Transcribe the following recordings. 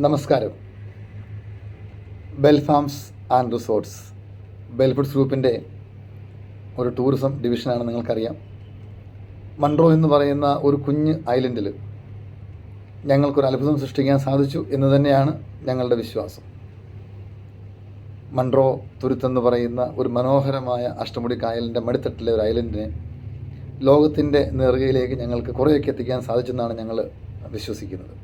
നമസ്കാരം. ബെൽഫാംസ് and resorts ബെൽഫുഡ്സ് ഗ്രൂപ്പിന്റെ ഒരു ടൂറിസം ഡിവിഷനാണ് നിങ്ങൾക്കറിയാം. മൺട്രോ എന്ന് പറയുന്ന ഒരു കുഞ്ഞ് ഐലൻഡിൽ ഞങ്ങൾക്കൊരു അത്ഭുതം സൃഷ്ടിക്കാൻ സാധിച്ചു എന്ന് തന്നെയാണ് ഞങ്ങളുടെ വിശ്വാസം. മൺട്രോ തുരുത്തെന്ന് പറയുന്ന ഒരു മനോഹരമായ അഷ്ടമുടി കായലിന്റെ മടിത്തട്ടിലെ ഒരു ഐലൻഡിനെ ലോകത്തിന്റെ നെറുകയിലേക്ക് ഞങ്ങൾക്ക് കുറേയൊക്കെ എത്തിക്കാൻ സാധിച്ചെന്നാണ് ഞങ്ങൾ വിശ്വസിക്കുന്നത്.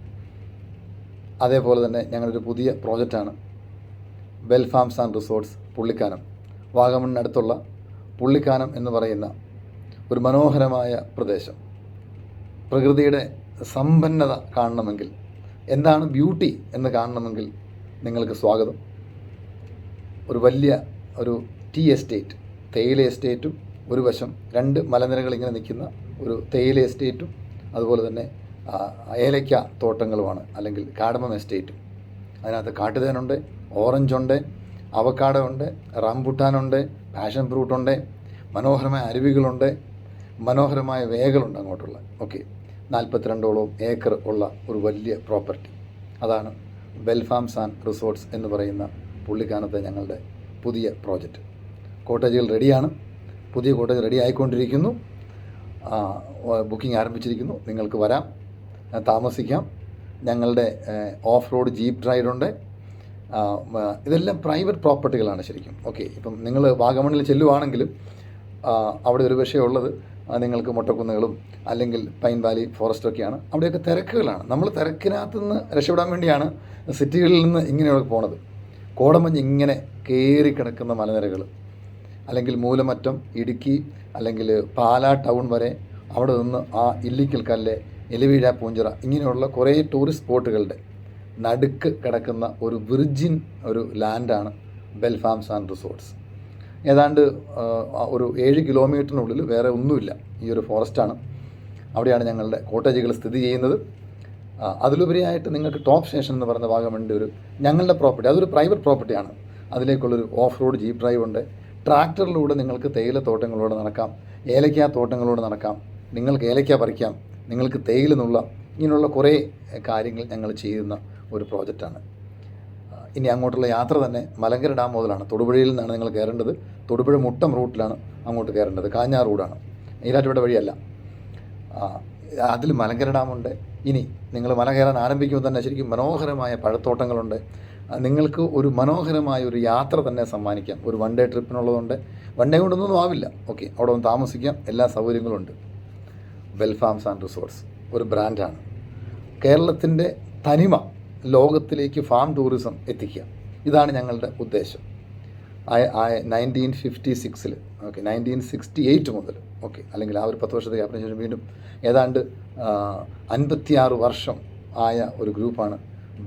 അതേപോലെ തന്നെ ഞങ്ങളൊരു പുതിയ പ്രോജക്റ്റാണ്. Bell Farms and Resorts Pullikkanam. വാഗമണ്ണിനടുത്തുള്ള Pullikkanam എന്ന് പറയുന്ന ഒരു മനോഹരമായ പ്രദേശം. പ്രകൃതിയുടെ സമ്പന്നത കാണണമെങ്കിൽ എന്താണ് ബ്യൂട്ടി എന്ന് കാണണമെങ്കിൽ നിങ്ങൾക്ക് സ്വാഗതം. ഒരു വലിയ ഒരു ടീ എസ്റ്റേറ്റ് തേയില എസ്റ്റേറ്റും ഒരു വശം രണ്ട് മലനിരകൾ ഇങ്ങനെ നിൽക്കുന്ന ഒരു തേയില എസ്റ്റേറ്റും അതുപോലെ തന്നെ ഏലയ്ക്ക തോട്ടങ്ങളുമാണ്. അല്ലെങ്കിൽ കാടമം എസ്റ്റേറ്റ്. അതിനകത്ത് കാട്ടുതേനുണ്ട് ഓറഞ്ചുണ്ട് അവക്കാട ഉണ്ട് റംബുട്ടാനുണ്ട് പാഷൻ ഫ്രൂട്ടുണ്ട് മനോഹരമായ അരുവികളുണ്ട് മനോഹരമായ വേകളുണ്ട് അങ്ങോട്ടുള്ള. ഓക്കെ. നാൽപ്പത്തിരണ്ടോളം ഏക്കർ ഉള്ള ഒരു വലിയ പ്രോപ്പർട്ടി. അതാണ് വെൽഫാംസ് ആൻഡ് റിസോർട്ട്സ് എന്ന് പറയുന്ന പുള്ളിക്കാനത്തെ ഞങ്ങളുടെ പുതിയ പ്രോജക്റ്റ്. കോട്ടേജുകൾ റെഡിയാണ്. പുതിയ കോട്ടേജ് റെഡി ആയിക്കൊണ്ടിരിക്കുന്നു. ബുക്കിംഗ് ആരംഭിച്ചിരിക്കുന്നു. നിങ്ങൾക്ക് വരാം. താമസിക്കാം. ഞങ്ങളുടെ ഓഫ് റോഡ് ജീപ്പ് ആ, ഇതെല്ലാം പ്രൈവറ്റ് പ്രോപ്പർട്ടികളാണ് ശരിക്കും. ഓക്കെ ഇപ്പം നിങ്ങൾ വാഗമണ്ണിൽ ചെല്ലുവാണെങ്കിലും അവിടെ ഒരു വിഷയം ഉള്ളത് നിങ്ങൾക്ക് മുട്ടക്കുന്നുകളും അല്ലെങ്കിൽ പൈൻ വാലി ഫോറസ്റ്റൊക്കെയാണ്. അവിടെയൊക്കെ തിരക്കുകളാണ്. നമ്മൾ തിരക്കിനകത്ത് നിന്ന് രക്ഷപ്പെടാൻ വേണ്ടിയാണ് സിറ്റികളിൽ നിന്ന് ഇങ്ങനെയൊക്കെ പോണത്. കോടമഞ്ഞ് ഇങ്ങനെ കയറി കിടക്കുന്ന മലനിരകൾ അല്ലെങ്കിൽ മൂലമറ്റം ഇടുക്കി അല്ലെങ്കിൽ പാലാ ടൗൺ വരെ അവിടെ നിന്ന് ആ ഇല്ലിക്കൽ കല്ല് എലിവീഴ പൂഞ്ചിറ ഇങ്ങനെയുള്ള കുറേ ടൂറിസ്റ്റ് സ്പോട്ടുകളുടെ നടുക്ക് കിടക്കുന്ന ഒരു വിർജിൻ ഒരു ലാൻഡാണ് ബെൽഫാംസ് ആൻഡ് റിസോർട്ട്സ് ഏതാണ്ട് ഒരു ഏഴ് കിലോമീറ്ററിനുള്ളിൽ വേറെ ഒന്നുമില്ല. ഈ ഒരു ഫോറസ്റ്റാണ് അവിടെയാണ് ഞങ്ങളുടെ കോട്ടേജുകൾ സ്ഥിതി ചെയ്യുന്നത്. അതിലുപരിയായിട്ട് നിങ്ങൾക്ക് ടോപ്പ് സ്റ്റേഷൻ എന്ന് പറയുന്ന ഭാഗമുണ്ട് ഒരു ഞങ്ങളുടെ പ്രോപ്പർട്ടി അതൊരു പ്രൈവറ്റ് പ്രോപ്പർട്ടിയാണ് അതിലേക്കുള്ളൊരു ഓഫ് റോഡ് ജീപ്പ് ഡ്രൈവ് ഉണ്ട്. ട്രാക്ടറിലൂടെ നിങ്ങൾക്ക് തേയില തോട്ടങ്ങളിലൂടെ നടക്കാം. ഏലയ്ക്ക തോട്ടങ്ങളിലൂടെ നടക്കാം. നിങ്ങൾക്ക് ഏലക്ക പറിക്കാം. നിങ്ങൾക്ക് തേയില നിന്നുള്ള ഇങ്ങനെയുള്ള കുറേ കാര്യങ്ങൾ ഞങ്ങൾ ചെയ്യുന്ന ഒരു പ്രോജക്റ്റാണ്. ഇനി അങ്ങോട്ടുള്ള യാത്ര തന്നെ മലങ്കര ഡാം മുതലാണ്. തൊടുപുഴയിൽ നിന്നാണ് നിങ്ങൾ കയറേണ്ടത്. തൊടുപുഴ മുട്ടം റൂട്ടിലാണ് അങ്ങോട്ട് കയറേണ്ടത്. കാഞ്ഞാർ റോഡാണ് ഈരാറ്റുപേട്ട വഴിയല്ല. അതിൽ മലങ്കര ഡാമുണ്ട്. ഇനി നിങ്ങൾ മല കയറാൻ ആരംഭിക്കുമ്പോൾ തന്നെ ശരിക്കും മനോഹരമായ പഴത്തോട്ടങ്ങളുണ്ട്. നിങ്ങൾക്ക് ഒരു മനോഹരമായ ഒരു യാത്ര തന്നെ സമ്മാനിക്കാം. ഒരു വൺ ഡേ ട്രിപ്പിനുള്ളതുണ്ട്. വൺ ഡേ കൊണ്ടൊന്നും ആവില്ല. ഓക്കെ അവിടെ ഒന്ന് താമസിക്കാം. എല്ലാ സൗകര്യങ്ങളും ഉണ്ട്. വെൽഫാംസ് ആൻഡ് റിസോർട്സ് ഒരു ബ്രാൻഡാണ്. കേരളത്തിന്റെ തനിമ ലോകത്തിലേക്ക് ഫാം ടൂറിസം എത്തിക്കുക. ഇതാണ് ഞങ്ങളുടെ ഉദ്ദേശം. നയന്റീൻ ഫിഫ്റ്റി സിക്സിൽ ഓക്കെ നയന്റീൻ സിക്സ്റ്റി എയ്റ്റ് മുതൽ ഓക്കെ അല്ലെങ്കിൽ ആ ഒരു പത്ത് വർഷത്തെ ഗ്യാപ്പിന് ശേഷം വീണ്ടും ഏതാണ്ട് അൻപത്തിയാറ് വർഷം ആയ ഒരു ഗ്രൂപ്പാണ്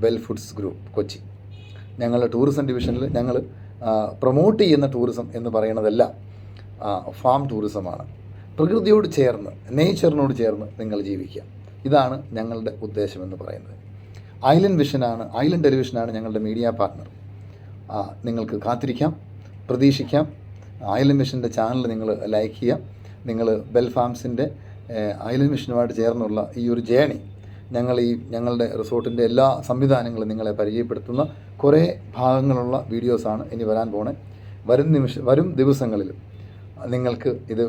ബെൽ ഫുഡ്സ് ഗ്രൂപ്പ് കൊച്ചി. ഞങ്ങളുടെ ടൂറിസം ഡിവിഷനിൽ ഞങ്ങൾ പ്രൊമോട്ട് ചെയ്യുന്ന ടൂറിസം എന്ന് പറയുന്നതെല്ലാം ഫാം ടൂറിസമാണ്. പ്രകൃതിയോട് ചേർന്ന് നേച്ചറിനോട് ചേർന്ന് നിങ്ങൾ ജീവിക്കുക. ഇതാണ് ഞങ്ങളുടെ ഉദ്ദേശമെന്ന് പറയുന്നത്. ഐലൻഡ് വിഷനാണ് ഐലൻഡ് ടെലിവിഷനാണ് ഞങ്ങളുടെ മീഡിയ പാർട്ട്ണർ നിങ്ങൾക്ക് കാത്തിരിക്കാം പ്രതീക്ഷിക്കാം. ഐലൻഡ് മിഷന്റെ ചാനൽ നിങ്ങൾ ലൈക്ക് ചെയ്യുക. നിങ്ങൾ ബെൽ ഫാംസിന്റെ ഐലൻഡ് മിഷനുമായിട്ട് ചേർന്നുള്ള ഈ ഒരു ജേണി ഞങ്ങൾ ഈ ഞങ്ങളുടെ റിസോർട്ടിന്റെ എല്ലാ സംവിധാനങ്ങളും നിങ്ങളെ പരിചയപ്പെടുത്തുന്ന കുറേ ഭാഗങ്ങളുള്ള വീഡിയോസാണ് ഇനി വരാൻ പോണേ. വരും നിമിഷം വരും ദിവസങ്ങളിൽ നിങ്ങൾക്ക് ഇത്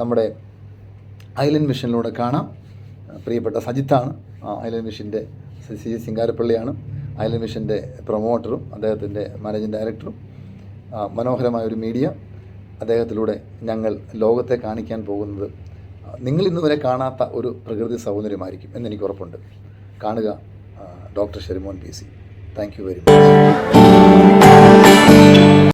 നമ്മുടെ ഐലൻഡ് മിഷനിലൂടെ കാണാം. പ്രിയപ്പെട്ട സജിത്താണ്. ഐലൻഡ് മിഷന്റെ സി സിംഗാരപ്പള്ളിയാണ്. ഐലൻഡ് മിഷന്റെ പ്രൊമോട്ടറും അദ്ദേഹത്തിന്റെ മാനേജിംഗ് ഡയറക്ടറും. മനോഹരമായ ഒരു മീഡിയ. അദ്ദേഹത്തിലൂടെ ഞങ്ങൾ ലോകത്തെ കാണിക്കാൻ പോകുന്നത് നിങ്ങളിന്ന് വരെ കാണാത്ത ഒരു പ്രകൃതി സൗന്ദര്യമായിരിക്കും എന്നെനിക്ക് ഉറപ്പുണ്ട്. കാണുക doctor Sherimon P C. Thank you very much